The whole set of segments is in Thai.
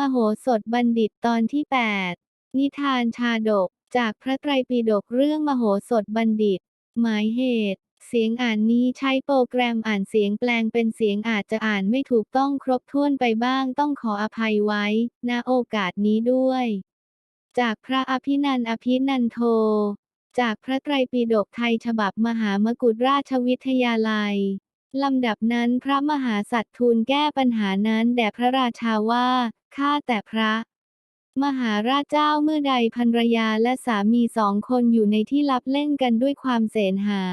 มโหสถบัณฑิตตอนที่ 8 นิทานชาดก จากพระไตรปิฎกเรื่องมโหสถบัณฑิต หมายเหตุ เสียงอ่านนี้ใช้โปรแกรมอ่านเสียงแปลงเป็นเสียงอาจจะอ่านไม่ถูกต้องครบถ้วนไปบ้างต้องขออภัยไว้ ณ โอกาสนี้ด้วย จากพระอภินันอภินันโท จากพระไตรปิฎกไทยฉบับมหามกุฏราชวิทยาลัยลำดับนั้นพระมหาสัตว์ทูลแก้ปัญหานั้นแด่พระราชาว่า ข้าแต่พระมหาราชเจ้าเมื่อใดภรรยาและสามีสองคนอยู่ในที่ลับเล่นกันด้วยความเสนหา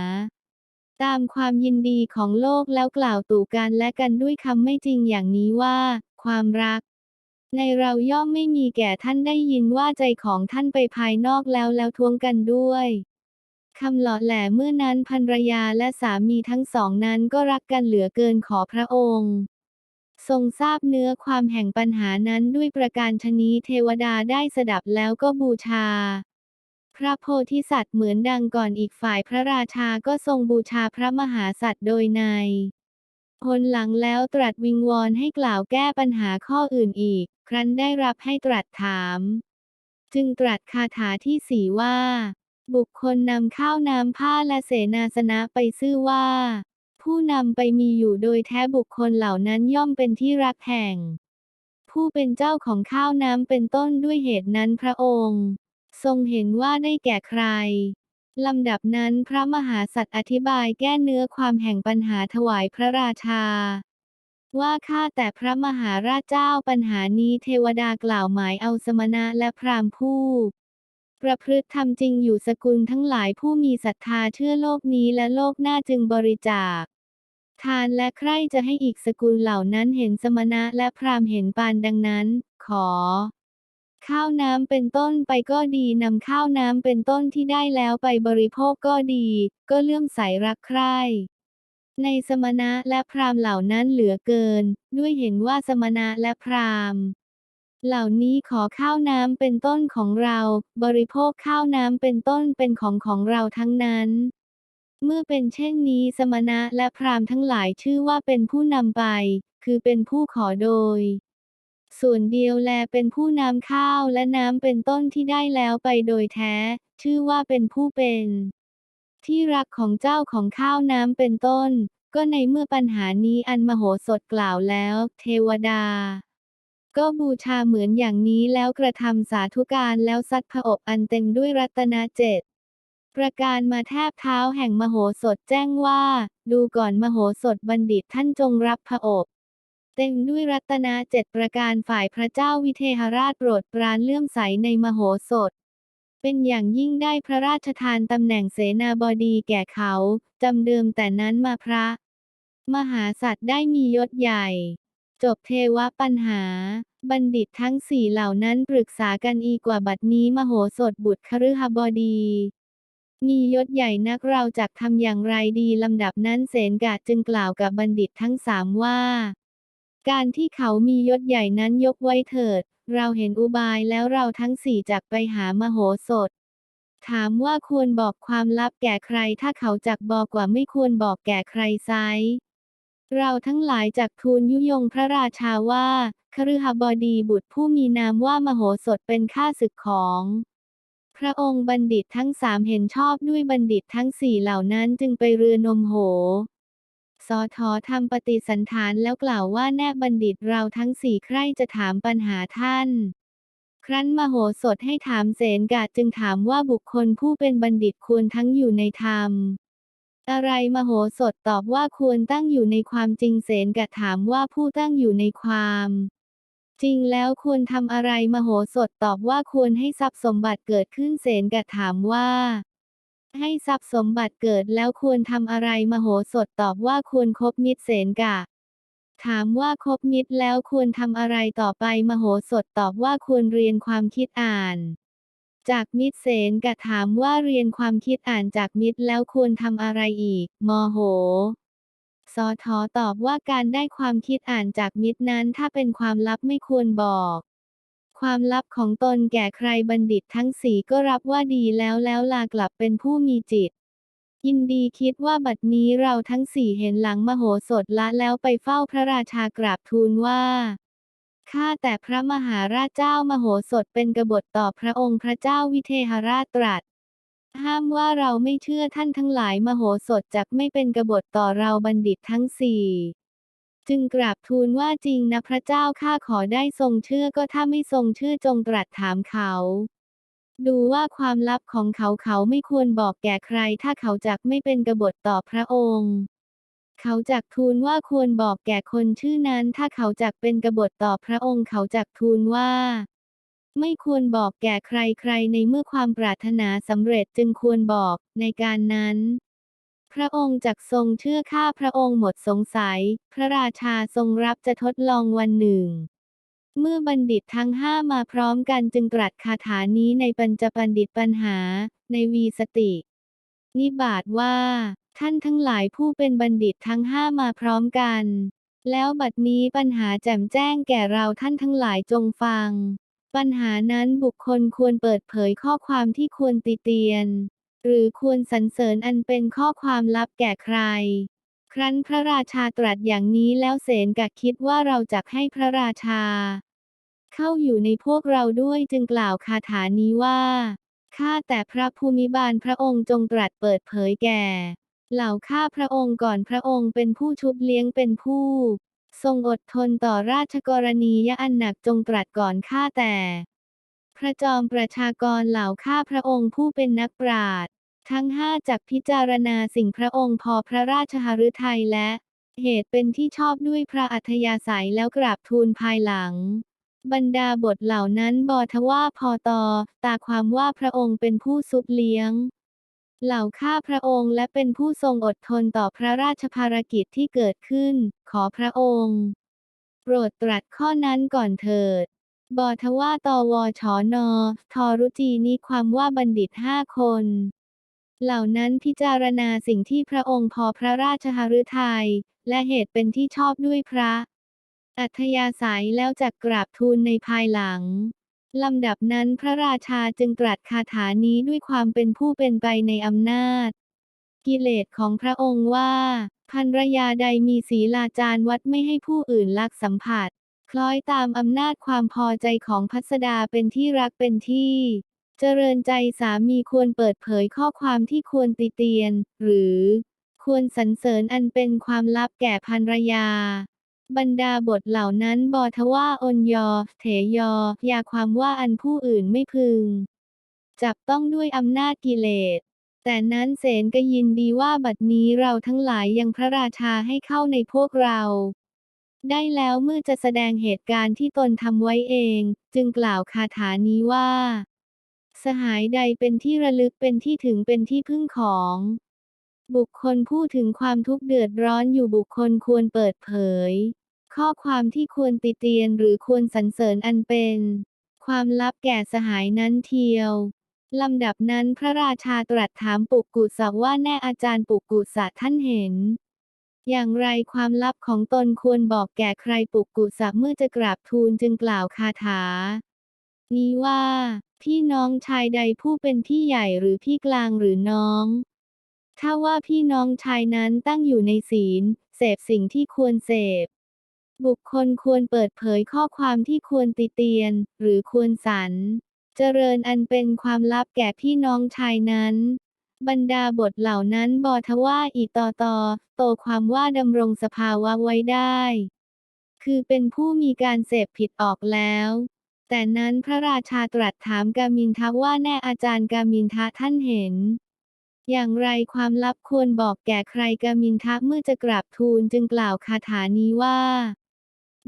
ตามความยินดีของโลกแล้วกล่าวตู่กันและกันด้วยคำไม่จริงอย่างนี้ว่า ความรัก ในเราย่อมไม่มีแก่ท่านได้ยินว่าใจของท่านไปภายนอกแล้วแล้วทวงกันด้วยคำหล่อแหลเมื่อนั้นภรรยาและสามีทั้งสองนั้นก็รักกันเหลือเกินขอพระองค์ ทรงทราบเนื้อความแห่งปัญหานั้นด้วยประการชนีเทวดาได้สดับแล้วก็บูชา พระโพธิสัตว์เหมือนดังก่อนอีกฝ่ายพระราชาก็ทรงบูชาพระมหาสัตว์โดยในผลหลังแล้วตรัสวิงวอนให้กล่าวแก้ปัญหาข้ออื่นอีก ครั้นได้รับให้ตรัสถาม จึงตรัสคาถาที่สี่ว่า บุคคลนำข้าวน้ำผ้าและเสนาสนะไปซื่อว่า ผู้นำไปมีอยู่โดยแท้บุคคลเหล่านั้นย่อมเป็นที่รักแห่ง ผู้เป็นเจ้าของข้าวน้ำเป็นต้นด้วยเหตุนั้นพระองค์ ทรงเห็นว่าได้แก่ใครลำดับนั้นพระมหาสัตว์อธิบายแก้เนื้อความแห่งปัญหาถวายพระราชา ว่าข้าแต่พระมหาราชเจ้าปัญหานี้เทวดากล่าวหมายเอาสมณะและพราหมณ์ผู้ประพฤติธรรมจริงอยู่สกุลทั้งหลายผู้มีศรัทธาเชื่อโลกนี้และโลกหน้าจึงบริจาค ทานและใคร่จะให้อีกสกุลเหล่านั้นเห็นสมณะและพราหมณ์เห็นปานดังนั้น ขอ ข้าวน้ำเป็นต้นไปก็ดีนำข้าวน้ำเป็นต้นที่ได้แล้วไปบริโภคก็ดี ก็เลื่อมใสรักใคร่ในสมณะและพราหมณ์เหล่านั้นเหลือเกิน ด้วยเห็นว่าสมณะและพราหมณ์เหล่านี้ขอข้าวน้ำเป็นต้นของเรา บริโภคข้าวน้ำเป็นต้นเป็นของของเราทั้งนั้น เมื่อเป็นเช่นนี้สมณะและพราหมณ์ทั้งหลายชื่อว่าเป็นผู้นำไป คือเป็นผู้ขอโดย ส่วนเดียวแลเป็นผู้นำข้าวและน้ำเป็นต้นที่ได้แล้วไปโดยแท้ ชื่อว่าเป็นผู้เป็น ที่รักของเจ้าของข้าวน้ำเป็นต้น ก็ในเมื่อปัญหานี้อันมโหสถกล่าวแล้ว เทวดา ก็บูชาเหมือนอย่างนี้แล้วกระทำสาธุการแล้วซัดผอบอันเต็มด้วยรัตนเจ็ด ประการมาแทบเท้าแห่งมโหสถแจ้งว่า ดูก่อนมโหสถบัณฑิตท่านจงรับผอบเต็มด้วยรัตนาเจ็ดประการฝ่ายพระเจ้าวิเทหราชโปรดปรานเลื่อมใสในมโหสถ เป็นอย่างยิ่งได้พระราชทานตำแหน่งเสนาบดีแก่เขา จำเดิมแต่นั้นมาพระ มหาสัตว์ได้มียศใหญ่ จบเทวปัญหา บัณฑิตทั้งสี่เหล่านั้นปรึกษากันอีกว่าบัดนี้มโหสถบุตรคฤหบดี มียศใหญ่นักเราจักทำอย่างไรดีลำดับนั้นเสนกาจึงกล่าวกับบัณฑิตทั้งสามว่า การที่เขามียศใหญ่นั้นยกไว้เถิด เราเห็นอุบายแล้วเราทั้งสี่จักไปหามโหสถ ถามว่าควรบอกความลับแก่ใครถ้าเขาจักบอกกว่าไม่ควรบอกแก่ใครไซเราทั้งหลายจักทูลยุยงพระราชาว่า คฤหบดีบุตรผู้มีนามว่ามโหสถเป็นข้าศึกของ พระองค์บัณฑิตทั้งสามเห็นชอบด้วยบัณฑิตทั้งสี่เหล่านั้นจึงไปเรือนมโห สอทอทำปฏิสันฐานแล้วกล่าวว่าแน่บัณฑิตเราทั้งสี่ใครจะถามปัญหาท่าน ครั้นมโหสถให้ถามเสนกาจึงถามว่าบุคคลผู้เป็นบัณฑิตควรทั้งอยู่ในธรรมอะไรมโหสถตอบว่าควรตั้งอยู่ในความจริงเสนกะถามว่าผู้ตั้งอยู่ในความ จริงแล้วควรทำอะไรมโหสถตอบว่าควรให้ทรัพย์สมบัติเกิดขึ้นเสนกะถามว่า ให้ทรัพย์สมบัติเกิดแล้วควรทำอะไรมโหสถตอบว่าควรคบมิตรเสนกะ ถามว่าคบมิตรแล้วควรทำอะไรต่อไปมโหสถตอบว่าควรเรียนความคิดอ่าน จากมิตรเสนกะถามว่าเรียนความคิดอ่านจากมิตรแล้วควรทำอะไรอีกมโห สอทอตอบว่าการได้ความคิดอ่านจากมิตรนั้นถ้าเป็นความลับไม่ควรบอก ความลับของตนแก่ใครบัณฑิตทั้งสี่ก็รับว่าดีแล้วแล้วลากลับเป็นผู้มีจิต ยินดีคิดว่าบัดนี้เราทั้งสี่เห็นหลังมโหสถละแล้วไปเฝ้าพระราชากราบทูลว่าข้าแต่พระมหาราชเจ้ามโหสถเป็นกบฏต่อพระองค์พระเจ้าวิเทหราชตรัส ห้ามว่าเราไม่เชื่อท่านทั้งหลายมโหสถจักไม่เป็นกบฏต่อเราบัณฑิตทั้งสี่จึงกราบทูลว่าจริงนะพระเจ้าข้าขอได้ทรงเชื่อก็ถ้าไม่ทรงเชื่อจงตรัสถามเขา ดูว่าความลับของเขาเขาไม่ควรบอกแก่ใคร ถ้าเขาจักไม่เป็นกบฏต่อพระองค์ เขาจักทูลว่าควรบอกแก่คนชื่อนั้น ถ้าเขาจักเป็นกบฏต่อพระองค์ เขาจักทูลว่า ไม่ควรบอกแก่ใครๆ ในเมื่อความปรารถนาสำเร็จจึงควรบอกในการนั้น พระองค์จักทรงเชื่อข้าพระองค์หมดสงสัย พระราชาทรงรับจะทดลองวันหนึ่ง เมื่อบัณฑิตทั้งห้ามาพร้อมกันจึงตรัสคาถานี้ในปัญจบัณฑิตปัญหา ในวีสติ นิบาตว่า ท่านทั้งหลายผู้เป็นบัณฑิตทั้งห้ามาพร้อมกัน แล้วบัดนี้ปัญหาแจ่มแจ้งแก่เราท่านทั้งหลายจงฟัง ปัญหานั้นบุคคลควรเปิดเผยข้อความที่ควรติเตียน หรือควรสรรเสริญอันเป็นข้อความลับแก่ใคร ครั้นพระราชาตรัสอย่างนี้แล้วเสนกะคิดว่าเราจักให้พระราชา เข้าอยู่ในพวกเราด้วยจึงกล่าวคาถานี้ว่าข้าแต่พระภูมิบาลพระองค์จงตรัสเปิดเผยแก่ เหล่าข้าพระองค์ก่อนพระองค์เป็นผู้ชุบเลี้ยงเป็นผู้ ทรงอดทนต่อราชกรณียอันหนักจงตรัสก่อนข้าแต่ พระจอมประชากรเหล่าข้าพระองค์ผู้เป็นนักปราชญ์ทั้งห้าจักพิจารณาสิ่งพระองค์พอพระราชหฤทัยและเหตุเป็นที่ชอบด้วยพระอัธยาศัยแล้วกราบทูลภายหลัง บรรดาบทเหล่านั้นบอทว่าพอตอตาความว่าพระองค์เป็นผู้ซุบเลี้ยง เหล่าข้าพระองค์และเป็นผู้ทรงอดทนต่อพระราชภารกิจที่เกิดขึ้น ขอพระองค์ โปรดตรัสข้อนั้นก่อนเถิดบอทว่าตวชนทรุจีนี้ความว่าบัณฑิตห้าคน เหล่านั้นพิจารณาสิ่งที่พระองค์พอพระราชหฤทัยและเหตุเป็นที่ชอบด้วยพระ อัธยาศัยแล้วจักกราบทูลในภายหลังลำดับนั้นพระราชาจึงตรัสคาถานี้ด้วยความเป็นผู้เป็นไปในอำนาจ กิเลสของพระองค์ว่าภรรยาใดมีศีลาจารวัดไม่ให้ผู้อื่นลักสัมผัส คล้อยตามอำนาจความพอใจของพัสดาเป็นที่รักเป็นที่ เจริญใจสามีควรเปิดเผยข้อความที่ควรติเตียน หรือควรสรรเสริญอันเป็นความลับแก่ภรรยา บรรดาบทเหล่านั้นบอทว่าอนยอ เถยอยาความว่าอันผู้อื่นไม่พึง จับต้องด้วยอำนาจกิเลส แต่นั้นเสนก็ยินดีว่าบัดนี้เราทั้งหลายยังพระราชาให้เข้าในพวกเรา ได้แล้วเมื่อจะแสดงเหตุการณ์ที่ตนทำไว้เอง จึงกล่าวคาถานี้ว่า สหายใดเป็นที่ระลึกเป็นที่ถึงเป็นที่พึ่งของ บุคคลผู้ถึงความทุกข์เดือดร้อนอยู่บุคคลควรเปิดเผย ข้อความที่ควรติเตียนหรือควรสรรเสริญอันเป็น ความลับแก่สหายนั้นเทียว ลำดับนั้นพระราชาตรัสถามปุกกุสะว่าแน่อาจารย์ปุกกุสะท่านเห็น อย่างไรความลับของตนควรบอกแก่ใครปุกกุสะเมื่อจะกราบทูลจึงกล่าวคาถา นี้ว่า พี่น้องชายใดผู้เป็นพี่ใหญ่หรือพี่กลางหรือน้อง ถ้าว่าพี่น้องชายนั้นตั้งอยู่ในศีล เสพสิ่งที่ควรเสพ บุคคลควรเปิดเผยข้อความที่ควรติเตียน หรือควรสรร เจริญอันเป็นความลับแก่พี่น้องชายนั้น บรรดาบทเหล่านั้นบอทว่าอีตอตอโตความว่าดำรงสภาวะไว้ได้ คือเป็นผู้มีการเสพผิดออกแล้วแต่นั้นพระราชาตรัสถามกามินทะว่าแน่อาจารย์กามินทะท่านเห็น อย่างไรความลับควรบอกแก่ใครกามินทะเมื่อจะกราบทูลจึงกล่าวคาถานี้ว่า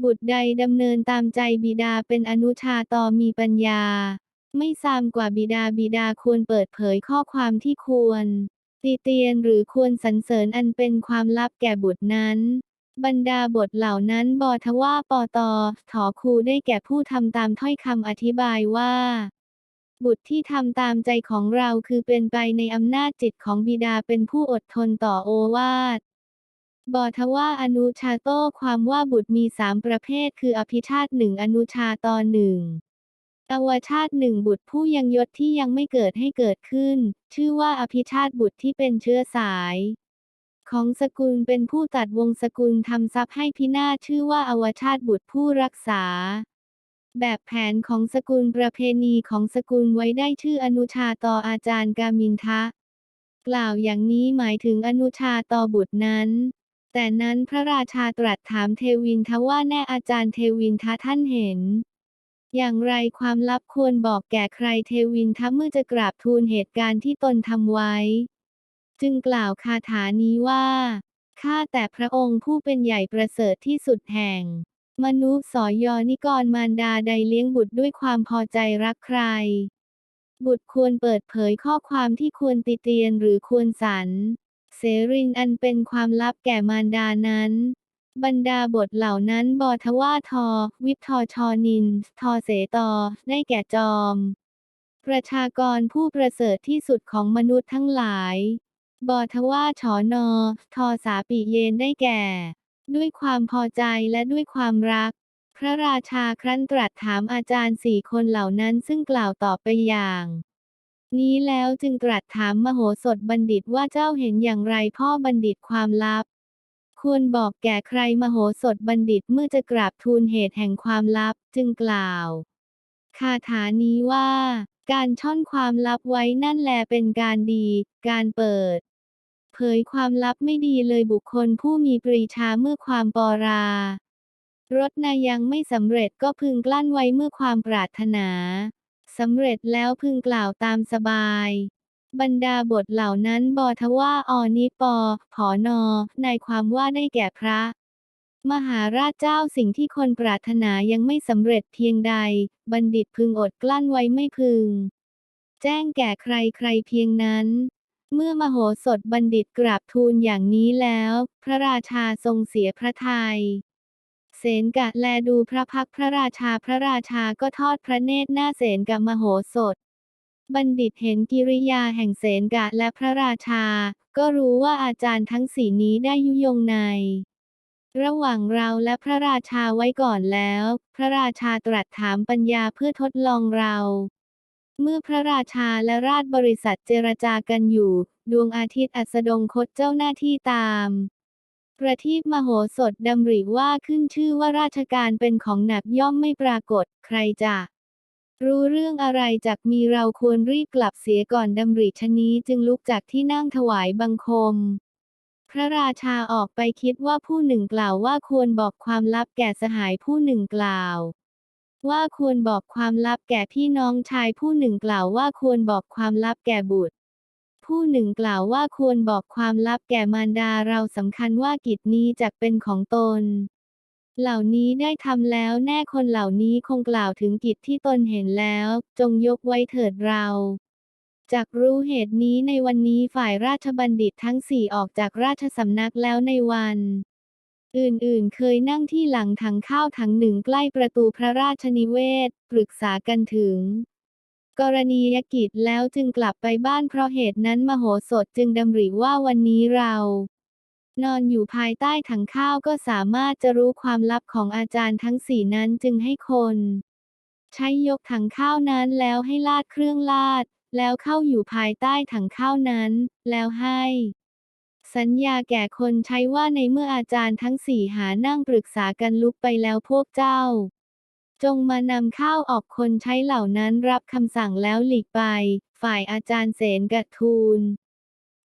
บุตรใดดำเนินตามใจบิดาเป็นอนุชาต่อมีปัญญา ไม่ซามกว่าบิดาบิดาควรเปิดเผยข้อความที่ควรติเตียนหรือควรสรรเสริญอันเป็นความลับแก่บุตรนั้น บรรดาบทเหล่านั้นบอทว่าปอตอถอคูได้แก่ผู้ทำตามถ้อยคำอธิบายว่า บุตรที่ทำตามใจของเราคือเป็นไปในอำนาจจิตของบิดาเป็นผู้อดทนต่อโอวาทบอทว่าอนุชาโตความว่าบุตรมีสามประเภทคืออภิชาติหนึ่งอนุชาตอนหนึ่ง อวชาติหนึ่งบุตรผู้ยังยศที่ยังไม่เกิดให้เกิดขึ้น ชื่อว่าอภิชาติบุตรที่เป็นเชื้อสาย ของสกุลเป็นผู้ตัดวงสกุลทำทรัพย์ให้พินาศชื่อว่าอวชาติบุตรผู้รักษา แบบแผนของสกุลประเพณีของสกุลไว้ได้ชื่ออนุชาต่ออาจารย์กามินทะ กล่าวอย่างนี้หมายถึงอนุชาต่อบุตรนั้นแต่นั้นพระราชาตรัสถามเทวินทะว่าแน่อาจารย์เทวินทะท่านเห็น อย่างไรความลับควรบอกแก่ใครเทวินทะเมื่อจะกราบทูลเหตุการณ์ที่ตนทำไว้ จึงกล่าวคาถานี้ว่า ข้าแต่พระองค์ผู้เป็นใหญ่ประเสริฐที่สุดแห่ง มนุษย์สอยอนิกรมารดาใดเลี้ยงบุตรด้วยความพอใจรักใคร บุตรควรเปิดเผยข้อความที่ควรติเตียนหรือควรสรรเสรินอันเป็นความลับแก่มารดานั้น บรรดาบทเหล่านั้นบอทว่าทอ วิปทอชอนิน ทอเสตอ ได้แก่จอม ประชากรผู้ประเสริฐที่สุดของมนุษย์ทั้งหลาย บอทว่าชอนอ ทอสาปิเยนได้แก่ ด้วยความพอใจและด้วยความรัก พระราชาครั้นตรัสถามอาจารย์สี่คนเหล่านั้นซึ่งกล่าวตอบไปอย่างนี้แล้วจึงตรัสถามมโหสถบัณฑิตว่าเจ้าเห็นอย่างไรพ่อบัณฑิตความลับ ควรบอกแก่ใครมโหสถบัณฑิตเมื่อจะกราบทูลเหตุแห่งความลับจึงกล่าว คาถานี้ว่า การช่อนความลับไว้นั่นแลเป็นการดี การเปิด เผยความลับไม่ดีเลยบุคคลผู้มีปรีชาเมื่อความปรา รถนายังไม่สำเร็จก็พึงกลั้นไว้เมื่อความปรารถนาสำเร็จแล้วพึงกล่าวตามสบาย บรรดาบทเหล่านั้นบอทว่าอนิปอผอนอ ในความว่าได้แก่พระ มหาราชเจ้าสิ่งที่คนปรารถนายังไม่สำเร็จเพียงใด บัณฑิตพึงอดกลั้นไว้ไม่พึง แจ้งแก่ใครใครเพียงนั้น เมื่อมโหสถบัณฑิตกราบทูลอย่างนี้แล้ว พระราชาทรงเสียพระทยัยเสนกะแลดูพระพักพระราชาพระราชาก็ทอดพระเนตรหน้าเสนกะมโหสถ บัณฑิตเห็นกิริยาแห่งเสนกะและพระราชา ก็รู้ว่าอาจารย์ทั้งสี่นี้ได้ยุยงใน ระหว่างเราและพระราชาไว้ก่อนแล้ว พระราชาตรัสถามปัญญาเพื่อทดลองเรา เมื่อพระราชาและราชบริษัทเจรจากันอยู่ ดวงอาทิตย์อัสดงคตเจ้าหน้าที่ตามประทีปมโหสถดำริว่าขึ้นชื่อว่าราชการเป็นของหนักย่อมไม่ปรากฏ ใครจะ รู้เรื่องอะไรจากมีเราควรรีบกลับเสียก่อนดำริชนี้จึงลุกจากที่นั่งถวายบังคม พระราชาออกไปคิดว่าผู้หนึ่งกล่าวว่าควรบอกความลับแก่สหายผู้หนึ่งกล่าว ว่าควรบอกความลับแก่พี่น้องชายผู้หนึ่งกล่าวว่าควรบอกความลับแก่บุตร ผู้หนึ่งกล่าวว่าควรบอกความลับแก่มารดาเราสำคัญว่ากิจนี้จักเป็นของตน เหล่านี้ได้ทำแล้วแน่คนเหล่านี้คงกล่าวถึงกิจที่ตนเห็นแล้ว จงยกไว้เถิดเราจากรู้เหตุนี้ในวันนี้ฝ่ายราชบัณฑิตทั้งสี่ออกจากราชสำนักแล้วในวัน อื่นๆ เคยนั่งที่หลังถังข้าวถังหนึ่งใกล้ประตูพระราชนิเวศ ปรึกษากันถึง กรณียกิจแล้วจึงกลับไปบ้านเพราะเหตุนั้นมโหสถจึงดำริว่าวันนี้เรา นอนอยู่ภายใต้ถังข้าวก็สามารถจะรู้ความลับของอาจารย์ทั้งสี่นั้นจึงให้คน ใช้ยกถังข้าวนั้นแล้วให้ลาดเครื่องลาด แล้วเข้าอยู่ภายใต้ถังข้าวนั้น แล้วให้ สัญญาแก่คนใช้ว่าในเมื่ออาจารย์ทั้งสี่หานั่งปรึกษากันลุกไปแล้วพวกเจ้า จงมานำข้าวออกคนใช้เหล่านั้นรับคำสั่งแล้วหลีกไป ฝ่ายอาจารย์เสนกะทูล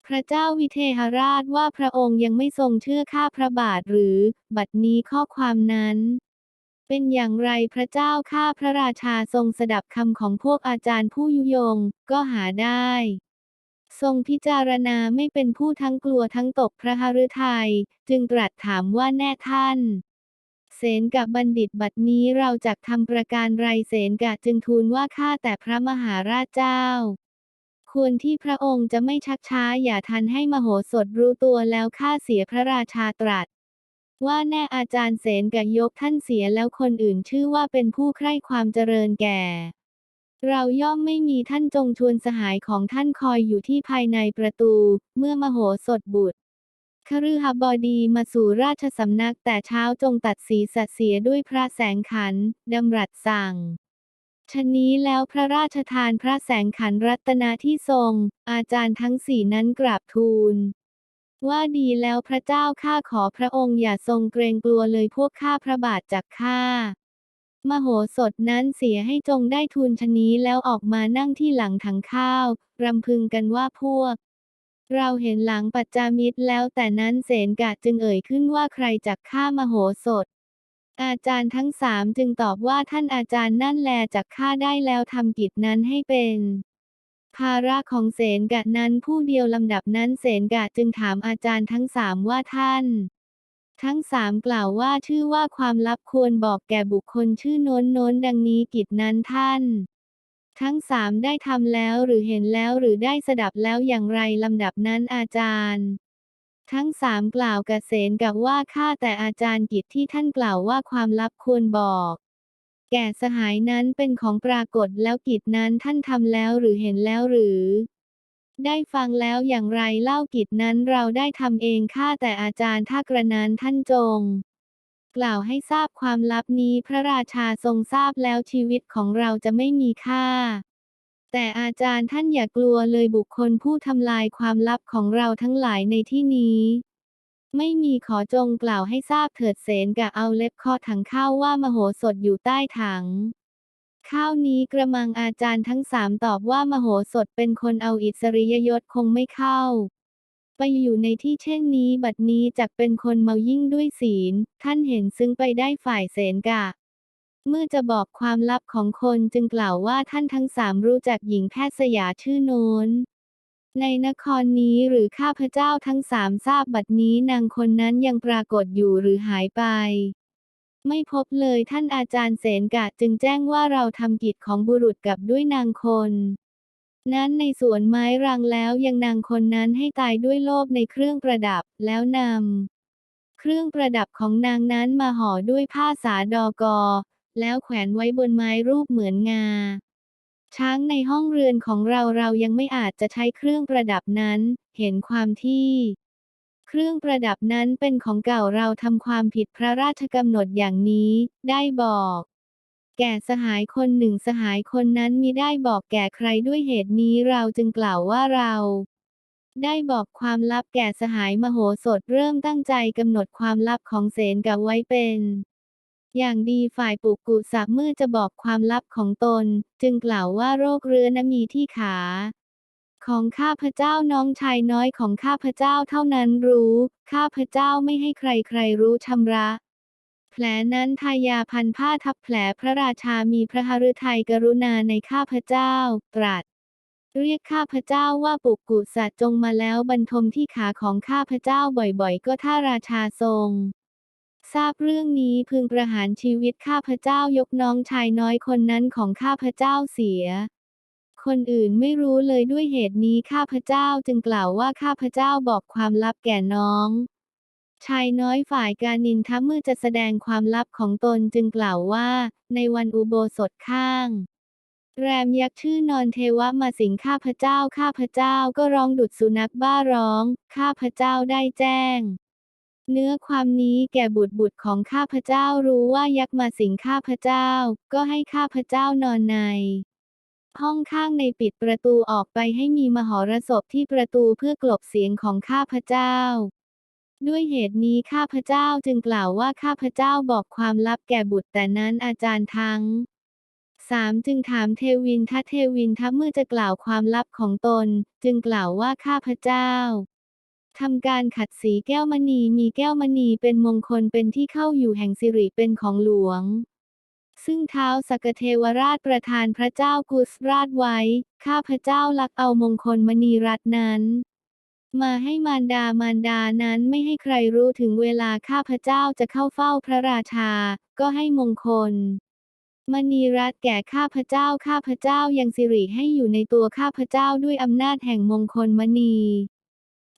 พระเจ้าวิเทหราชว่าพระองค์ยังไม่ทรงเชื่อข้าพระบาทหรือ บัดนี้ข้อความนั้น เป็นอย่างไรพระเจ้าข้าพระราชาทรงสดับคำของพวกอาจารย์ผู้ยุยง ก็หาได้ ทรงพิจารณาไม่เป็นผู้ทั้งกลัวทั้งตกพระหฤทัยจึงตรัสถามว่าแน่ท่านเสนกับบัณฑิตบัดนี้เราจักทำประการไรเสนกะจึงทูลว่าข้าแต่พระมหาราชเจ้า ควรที่พระองค์จะไม่ชักช้าอย่าทันให้มโหสถรู้ตัวแล้วข้าเสียพระราชาตรัส ว่าแน่อาจารย์เสนกะยกท่านเสียแล้วคนอื่นชื่อว่าเป็นผู้ใคร่ความเจริญแก่ เราย่อมไม่มีท่านจงชวนสหายของท่านคอยอยู่ที่ภายในประตู เมื่อมโหสถบุตรคฤหบดีมาสู่ราชสำนักแต่เช้าจงตัดศีรษะเสียด้วยพระแสงขันดำรัสสั่ง ชนี้แล้วพระราชทานพระแสงขันรัตนาที่ทรง อาจารย์ทั้งสี่นั้นกราบทูล ว่าดีแล้วพระเจ้าข้าขอพระองค์อย่าทรงเกรงกลัวเลยพวกข้าพระบาทจากข้ามโหสถนั้นเสียให้จงได้ทูลชนี้แล้วออกมานั่งที่หลังถังข้าว รำพึงกันว่าพวก เราเห็นหลังปัจจามิตรแล้วแต่นั้นเสนกะจึงเอ่ยขึ้นว่าใครจักฆ่ามโหสถ อาจารย์ทั้งสามจึงตอบว่าท่านอาจารย์นั่นแลจักฆ่าได้แล้วทำกิจนั้นให้เป็นภาระของเสนกะนั้นผู้เดียวลำดับนั้นเสนกะจึงถามอาจารย์ทั้งสามว่าท่าน ทั้งสามกล่าวว่าชื่อว่าความลับควรบอกแก่บุคคลชื่อโน้นโน้นดังนี้กิจนั้นท่าน ทั้งสามได้ทำแล้วหรือเห็นแล้วหรือได้สดับแล้วอย่างไรลำดับนั้นอาจารย์ ทั้งสามกล่าวกบเสนกับว่าข้าแต่อาจารย์กิจที่ท่านกล่าวว่าความลับควรบอก แก่สหายนั้นเป็นของปรากฏแล้วกิจนั้นท่านทำแล้วหรือเห็นแล้วหรือ ได้ฟังแล้วอย่างไรเล่ากิจนั้นเราได้ทำเองข้าแต่อาจารย์ถ้ากระนั้นท่านจง กล่าวให้ทราบความลับนี้พระราชาทรงทราบแล้วชีวิตของเราจะไม่มีค่า แต่อาจารย์ท่านอย่ากลัวเลยบุคคลผู้ทำลายความลับของเราทั้งหลายในที่นี้ ไม่มีขอจงกล่าวให้ทราบเถิดเสนกะเอาเล็บข้อถังข้าวว่ามโหสถอยู่ใต้ถัง ข้าวนี้กระมังอาจารย์ทั้งสามตอบว่ามโหสถเป็นคนเอาอิสริยยศคงไม่เข้า ไปอยู่ในที่เช่นนี้บัดนี้จักเป็นคนเมายิ่งด้วยศีล ท่านเห็นซึ่งไปได้ฝ่ายเสนกะ เมื่อจะบอกความลับของคนจึงกล่าวว่าท่านทั้งสามรู้จักหญิงแพทย์สยาชื่อโน้น ในนครนี้หรือข้าพเจ้าทั้งสามทราบบัดนี้นางคนนั้นยังปรากฏอยู่หรือหายไป ไม่พบเลยท่านอาจารย์เสนกะจึงแจ้งว่าเราทำกิจของบุรุษกับด้วยนางคน นั้นในสวนไม้รังแล้วยังนางคนนั้นให้ตายด้วยโลภในเครื่องประดับแล้วนำเครื่องประดับของนางนั้นมาห่อด้วยผ้าสาดอกอ แล้วแขวนไว้บนไม้รูปเหมือนงา ช้างในห้องเรือนของเราเรายังไม่อาจจะใช้เครื่องประดับนั้น เห็นความที่เครื่องประดับนั้นเป็นของเก่าเราทำความผิดพระราชกำหนดอย่างนี้ ได้บอก แก่สหายคนหนึ่งสหายคนนั้นมิได้บอกแก่ใครด้วยเหตุนี้เราจึงกล่าวว่าเรา ได้บอกความลับแก่สหายมโหสถเริ่มตั้งใจกำหนดความลับของเสนกับไว้เป็น อย่างดีฝ่ายปุกกุสักเมื่อจะบอกความลับของตน จึงกล่าวว่าโรคเรื้อนมีที่ขา ของข้าพเจ้าน้องชายน้อยของข้าพเจ้าเท่านั้นรู้ ข้าพเจ้าไม่ให้ใครใครรู้ชำระแผลนั้นทายาพันผ้าทับแผลพระราชามีพระหฤทัยกรุณาในข้าพเจ้า ตรัส เรียกข้าพเจ้าว่าปุกกุสัตว์จงมาแล้วบรรทมที่ขาของข้าพเจ้าบ่อยๆ ก็ถ้าราชาทรง ทราบเรื่องนี้พึงประหารชีวิตข้าพเจ้ายกน้องชายน้อยคนนั้นของข้าพเจ้าเสีย คนอื่นไม่รู้เลยด้วยเหตุนี้ข้าพเจ้าจึงกล่าวว่าข้าพเจ้าบอกความลับแก่น้องชายน้อยฝ่ายกานินทะเมื่อจะแสดงความลับของตนจึงกล่าวว่า ในวันอุโบสถข้าง แรมยักษ์ชื่อนอนเทวะมาสิงข้าพเจ้าข้าพเจ้าก็ร้องดุดสุนัขบ้าร้อง ข้าพเจ้าได้แจ้ง เนื้อความนี้แก่บุตรบุตรของข้าพเจ้ารู้ว่ายักษ์มาสิงข้าพเจ้า ก็ให้ข้าพเจ้านอนใน ห้องข้างในปิดประตูออกไปให้มีมหรสพที่ประตูเพื่อกลบเสียงของข้าพเจ้า ด้วยเหตุนี้ข้าพเจ้าจึงกล่าวว่าข้าพเจ้าบอกความลับแก่บุตรแต่นั้นอาจารย์ทั้งสามจึงถามเทวินทะเทวินทะเมื่อจะกล่าวความลับของตน จึงกล่าวว่าข้าพเจ้า ทำการขัดสีแก้วมณีมีแก้วมณีเป็นมงคลเป็นที่เข้าอยู่แห่งสิริเป็นของหลวง ซึ่งเท้าสกเทวราชประทานพระเจ้ากุสราชไว้ ข้าพระเจ้าลักเอามงคลมณีรัตน์นั้น มาให้มารดามารดานั้นไม่ให้ใครรู้ถึงเวลาข้าพระเจ้าจะเข้าเฝ้าพระราชา ก็ให้มงคลมณีรัตน์แก่ข้าพเจ้าข้าพเจ้ายังสิริให้อยู่ในตัวข้าพเจ้าด้วยอำนาจแห่งมงคลมณี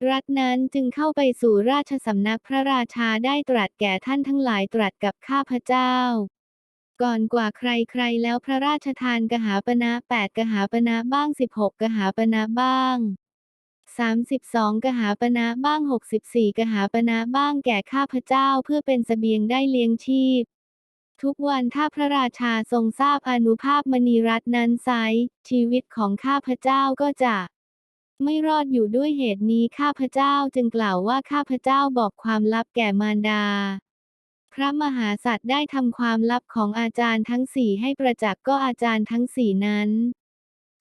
รัฐนั้นจึงเข้าไปสู่ราชสำนักพระราชาได้ตรัสแก่ท่านทั้งหลายตรัสกับข้าพเจ้า ก่อนกว่าใครๆแล้วพระราชทานกหาปณะแปดกหาปณะบ้างสิบหกกหาปณะบ้าง 32 กหาปณะบ้าง 64 กหาปณะบ้างแก่ข้าพเจ้าเพื่อเป็นเสบียงได้เลี้ยงชีพ ทุกวันถ้าพระราชาทรงทราบอนุภาพมณีรัตน์นั้นไซชีวิตของข้าพเจ้าก็จะ ไม่รอดอยู่ด้วยเหตุนี้ข้าพเจ้าจึงกล่าวว่าข้าพเจ้าบอกความลับแก่มารดา พระมหาสัตว์ได้ทำความลับของอาจารย์ทั้งสี่ให้ประจักษ์ก็อาจารย์ทั้งสี่นั้น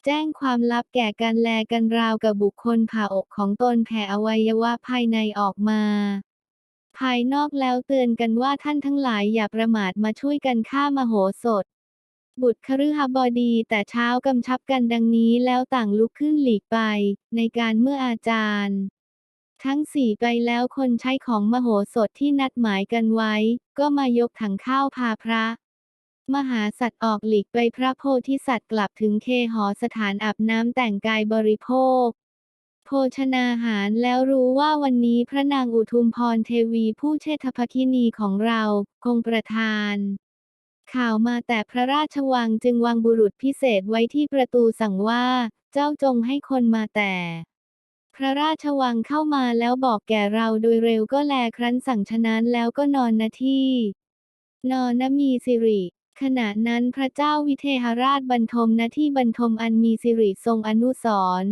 แจ้งความลับแก่กันแลกันราวกับบุคคลผ่าอกของตนแผ่อวัยวะภายในออกมา ภายนอกแล้วเตือนกันว่าท่านทั้งหลายอย่าประมาทมาช่วยกันฆ่ามโหสถ บุตรคฤหบดี แต่เช้ากำชับกันดังนี้แล้วต่างลุกขึ้นหลีกไป ในการเมื่ออาจารย์ ทั้งสี่ไปแล้วคนใช้ของมโหสถที่นัดหมายกันไว้ ก็มายกถังข้าวพาพระ มหาสัตว์ออกหลีกไปพระโพธิสัตว์กลับถึงเคหอสถานอาบน้ำแต่งกายบริโภคโภชนาหารแล้วรู้ว่าวันนี้พระนางอุทุมพรเทวีผู้เชษฐภคินีของเรา คงประทาน ข่าวมาแต่พระราชวังจึงวางบุรุษพิเศษไว้ที่ประตูสั่งว่า เจ้าจงให้คนมาแต่ พระราชวังเข้ามาแล้วบอกแก่เราโดยเร็วก็แลครั้นสั่งฉะนั้นแล้วก็นอนนาที่ นอนนมีสิริขณะนั้นพระเจ้าวิเทหราชบรรทมณที่บรรทมอันมีสิริทรงอนุสร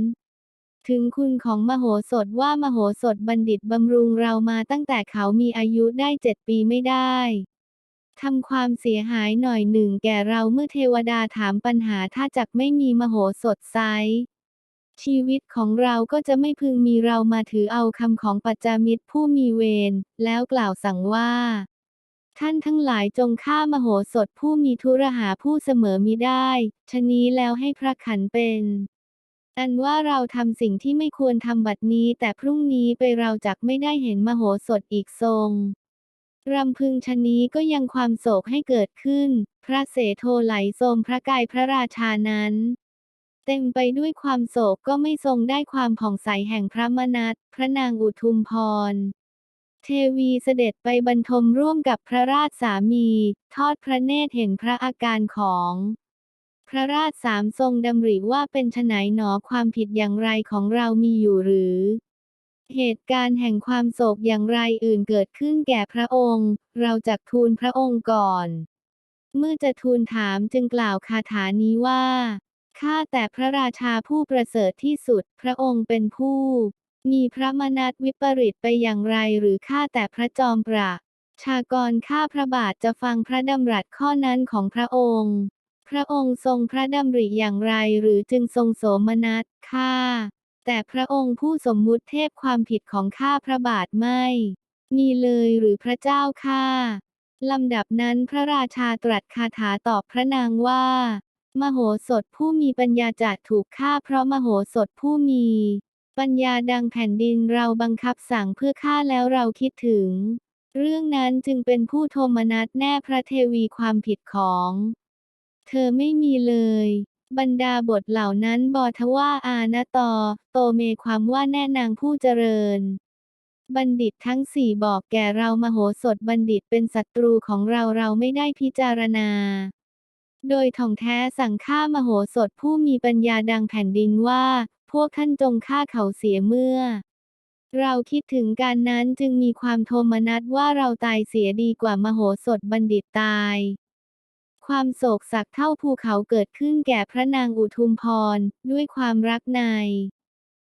ถึงคุณของมโหสถว่ามโหสถบัณฑิตบำรุงเรามาตั้งแต่เขามีอายุได้เจ็ดปีไม่ได้ ทำความเสียหายหน่อยหนึ่งแก่เราเมื่อเทวดาถามปัญหาถ้าจักไม่มีมโหสถไซชีวิตของเราก็จะไม่พึงมีเรามาถือเอาคำของปัจจามิตรผู้มีเวรแล้วกล่าวสั่งว่า ท่านทั้งหลายจงฆ่ามโหสถผู้มีทุรหาผู้เสมอมิได้ชะนี้แล้วให้พระขันเป็นอันว่าเราทำสิ่งที่ไม่ควรทำบัดนี้ แต่พรุ่งนี้ไปเราจักไม่ได้เห็นมโหสถอีกทรง รำพึงชะนี้ก็ยังความโศกให้เกิดขึ้น พระเสโทไหลโสมพระกายพระราชานั้น เต็มไปด้วยความโศกก็ไม่ทรงได้ความผ่องใสแห่งพระมนัสพระนางอุทุมพร เทวีเสด็จไปบรรทมร่วมกับพระราชสามี ทอดพระเนตรเห็นพระอาการของพระราชสามทรงดำริว่าเป็นไฉนหนอความผิดอย่างไรของเรามีอยู่หรือ เหตุการณ์แห่งความโศกอย่างไรอื่นเกิดขึ้นแก่พระองค์ เราจักทูลพระองค์ก่อน เมื่อจะทูลถามจึงกล่าวคาถานี้ว่า ข้าแต่พระราชาผู้ประเสริฐที่สุด พระองค์เป็นผู้ มีพระมนัสวิปริตไปอย่างไรหรือข้าแต่พระจอมประชากรข้าพระบาทจะฟังพระดำรัสข้อนั้นของพระองค์ พระองค์ทรงพระดำริอย่างไรหรือจึงทรงโสมนัสข้า แต่พระองค์ผู้สมมุติเทพความผิดของข้าพระบาทไม่ มีเลยหรือพระเจ้าข้าลำดับนั้นพระราชาตรัสคาถาตอบพระนางว่า มโหสถผู้มีปัญญาจักถูกฆ่าเพราะมโหสถผู้มี ปัญญาดังแผ่นดินเราบังคับสั่งเพื่อฆ่าแล้วเราคิดถึง เรื่องนั้นจึงเป็นผู้โทมนัสแน่พระเทวีความผิดของ เธอไม่มีเลย บรรดาบทเหล่านั้นบอทว่าอาณตอ โตเมความว่าแน่นางผู้เจริญ บัณฑิตทั้งสี่บอกแก่เรามโหสถบัณฑิตเป็นศัตรูของเราเราไม่ได้พิจารณา โดยท่องแท้สั่งฆ่ามโหสถผู้มีปัญญาดังแผ่นดินว่า พวกท่านจงฆ่าเขาเสียเมื่อ เราคิดถึงการนั้นจึงมีความโทมนัสว่าเราตายเสียดีกว่ามโหสถบัณฑิตตาย ความโศกสักเท่าภูเขาเกิดขึ้นแก่พระนางอุทุมพร ด้วยความรักใน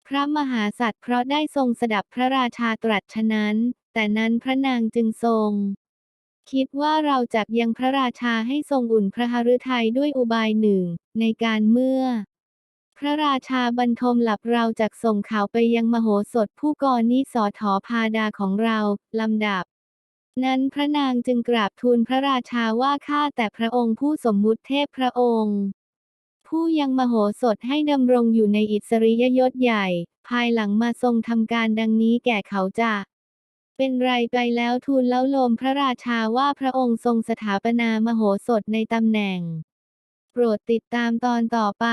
พระมหาสัตว์เพราะได้ทรงสดับพระราชาตรัสฉะนั้น แต่นั้นพระนางจึงทรงคิดว่าเราจักยังพระราชาให้ทรงอุ่นพระหฤทัยด้วยอุบายหนึ่ง ในการเมื่อ พระราชาบรรทมหลับเราจักส่งข่าวไปยังมโหสถผู้กรนิสอถอพาดาของเราลำดับ นั้นพระนางจึงกราบทูลพระราชาว่าข้าแต่พระองค์ผู้สมมุติเทพพระองค์ ผู้ยังมโหสถให้ดำรงอยู่ในอิสริยยศใหญ่ ภายหลังมาทรงทำการดังนี้แก่เขาจะเป็นไรไปแล้วทูลเล้าลมพระราชาว่าพระองค์ทรงสถาปนามโหสถในตำแหน่ง โปรดติดตามตอนต่อไป